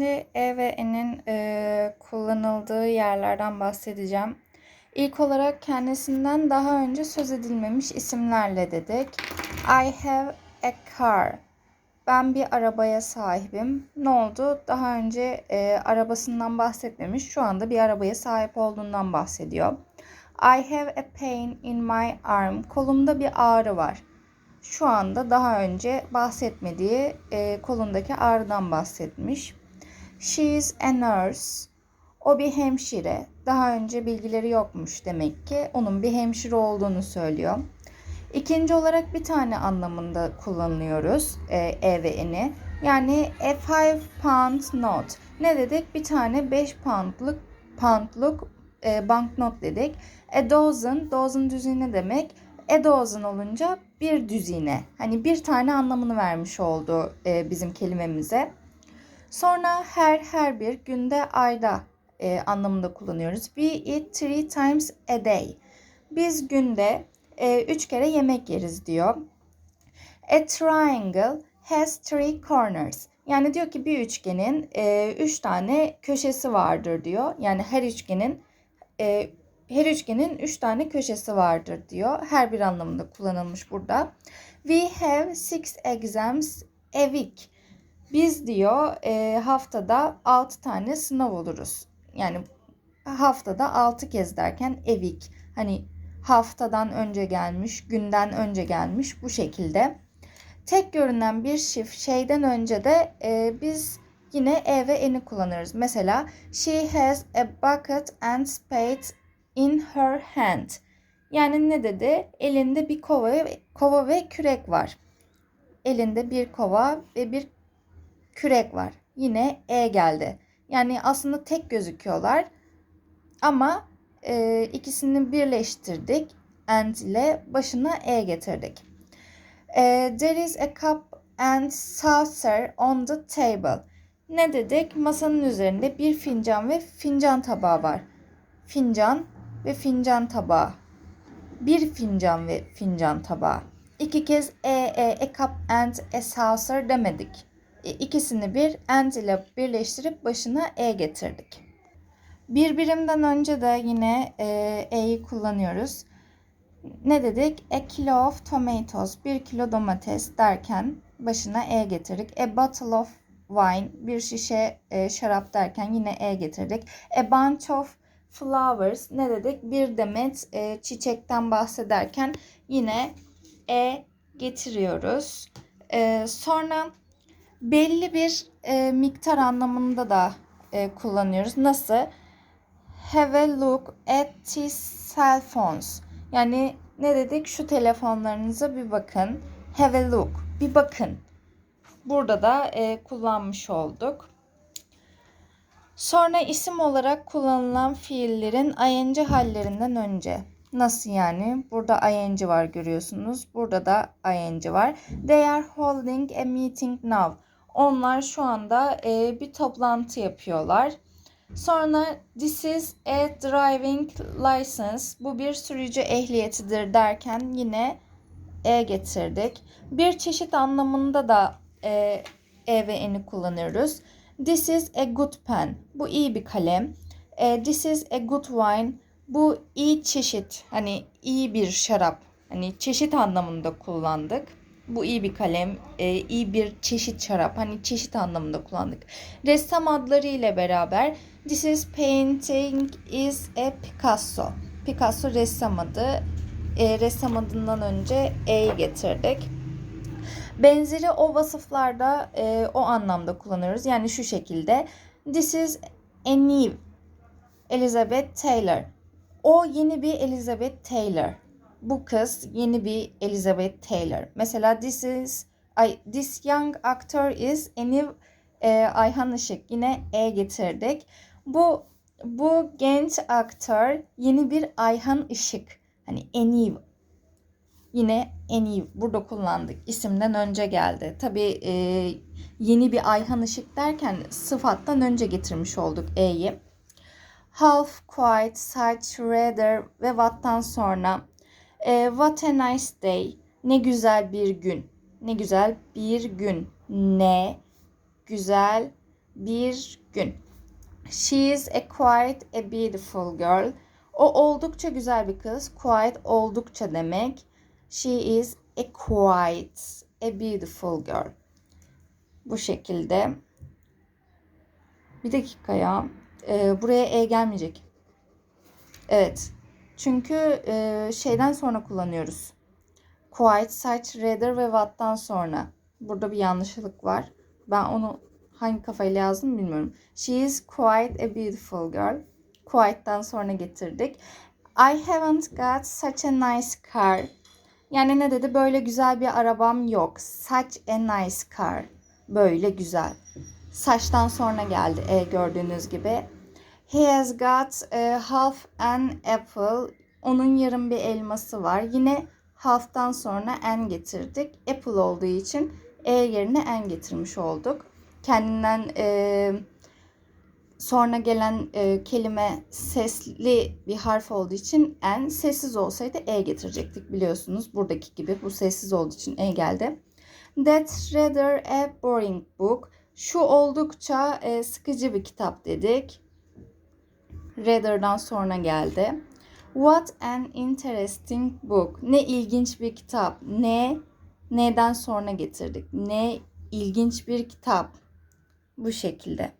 Şimdi e ve e'nin e, kullanıldığı yerlerden bahsedeceğim. İlk olarak kendisinden daha önce söz edilmemiş isimlerle dedik. I have a car. Ben bir arabaya sahibim. Ne oldu? Daha önce e, arabasından bahsetmemiş. Şu anda bir arabaya sahip olduğundan bahsediyor. I have a pain in my arm. Kolumda bir ağrı var. Şu anda daha önce bahsetmediği e, kolundaki ağrıdan bahsetmiş. She is a nurse. O bir hemşire. Daha önce bilgileri yokmuş demek ki. Onun bir hemşire olduğunu söylüyor. İkinci olarak bir tane anlamında kullanıyoruz e, e ve n'i. Yani a 5 pound note. Ne dedik? Bir tane 5 poundluk poundluk e, banknot dedik. A dozen, dozen düzine demek. A dozen olunca bir düzine. Hani bir tane anlamını vermiş oldu e, bizim kelimemize. Sonra her her bir günde ayda e, anlamında kullanıyoruz. We eat three times a day. Biz günde e, üç kere yemek yeriz diyor. A triangle has three corners. Yani diyor ki bir üçgenin e, üç tane köşesi vardır diyor. Yani her üçgenin e, her üçgenin üç tane köşesi vardır diyor. Her bir anlamında kullanılmış burada. We have six exams a week. Biz diyor e, haftada 6 tane sınav oluruz. Yani haftada 6 kez derken week. Hani haftadan önce gelmiş, günden önce gelmiş bu şekilde. Tek görünen bir shift şeyden önce de e, biz yine e ve n'i kullanırız. Mesela she has a bucket and spade in her hand. Yani ne dedi? Elinde bir kova, kova ve kürek var. Elinde bir kova ve bir kürek var. Yine e geldi. Yani aslında tek gözüküyorlar. Ama e, ikisini birleştirdik. And ile başına e getirdik. E, there is a cup and saucer on the table. Ne dedik? Masanın üzerinde bir fincan ve fincan tabağı var. Fincan ve fincan tabağı. Bir fincan ve fincan tabağı. İki kez e, e, a cup and a saucer demedik. E, ikisini bir and ile birleştirip başına e getirdik. Bir birimden önce de yine e, e'yi kullanıyoruz. Ne dedik? A kilo of tomatoes, bir kilo domates derken başına e getirdik. A bottle of wine, bir şişe e, şarap derken yine e getirdik. A bunch of flowers ne dedik? Bir demet e, çiçekten bahsederken yine e getiriyoruz. E, sonra belli bir e, miktar anlamında da e, kullanıyoruz. Nasıl? Have a look at these cell phones. Yani ne dedik? Şu telefonlarınıza bir bakın. Have a look. Bir bakın. Burada da e, kullanmış olduk. Sonra isim olarak kullanılan fiillerin ing hallerinden önce. Nasıl yani? Burada ing var görüyorsunuz. Burada da ing var. They are holding a meeting now. Onlar şu anda e, bir toplantı yapıyorlar. Sonra this is a driving license. Bu bir sürücü ehliyetidir derken yine e getirdik. Bir çeşit anlamında da e, e ve n'i kullanıyoruz. This is a good pen. Bu iyi bir kalem. E, this is a good wine. Bu iyi çeşit. Hani iyi bir şarap. Hani çeşit anlamında kullandık. Bu iyi bir kalem, e, iyi bir çeşit şarap. Hani çeşit anlamında kullandık. Ressam adları ile beraber This is painting is a Picasso. Picasso ressam adı. E, ressam adından önce E'yi getirdik. Benzeri o vasıflarda e, o anlamda kullanıyoruz. Yani şu şekilde. This is a new Elizabeth Taylor. O yeni bir Elizabeth Taylor. Bu kız yeni bir Elizabeth Taylor. Mesela this is I, this young actor is a new e, Ayhan Işık. Yine E getirdik. Bu bu genç aktör yeni bir Ayhan Işık. Hani Eniv. Yine Eniv burada kullandık. İsimden önce geldi. Tabii e, yeni bir Ayhan Işık derken sıfattan önce getirmiş olduk E'yi. Half, quite, such, rather ve what'tan sonra e, what a nice day. Ne güzel bir gün. Ne güzel bir gün. Ne güzel bir gün. She is a quite a beautiful girl. O oldukça güzel bir kız. Quite oldukça demek. She is a quite a beautiful girl. Bu şekilde. Bir dakika ya. Ee, buraya e gelmeyecek. Evet. Çünkü e, şeyden sonra kullanıyoruz. Quite, such, rather ve what'tan sonra. Burada bir yanlışlık var. Ben onu hangi kafayla yazdım bilmiyorum. She is quite a beautiful girl. Quite'dan sonra getirdik. I haven't got such a nice car. Yani ne dedi? Böyle güzel bir arabam yok. Such a nice car. Böyle güzel. Saçtan sonra geldi e gördüğünüz gibi. He has got a half an apple. Onun yarım bir elması var. Yine half'tan sonra en getirdik. Apple olduğu için e yerine en getirmiş olduk. Kendinden e, sonra gelen e, kelime sesli bir harf olduğu için en sessiz olsaydı e getirecektik biliyorsunuz. Buradaki gibi bu sessiz olduğu için e geldi. That's rather a boring book. Şu oldukça e, sıkıcı bir kitap dedik. Rather'dan sonra geldi. What an interesting book. Ne ilginç bir kitap. Ne neden sonra getirdik. Ne ilginç bir kitap. Bu şekilde.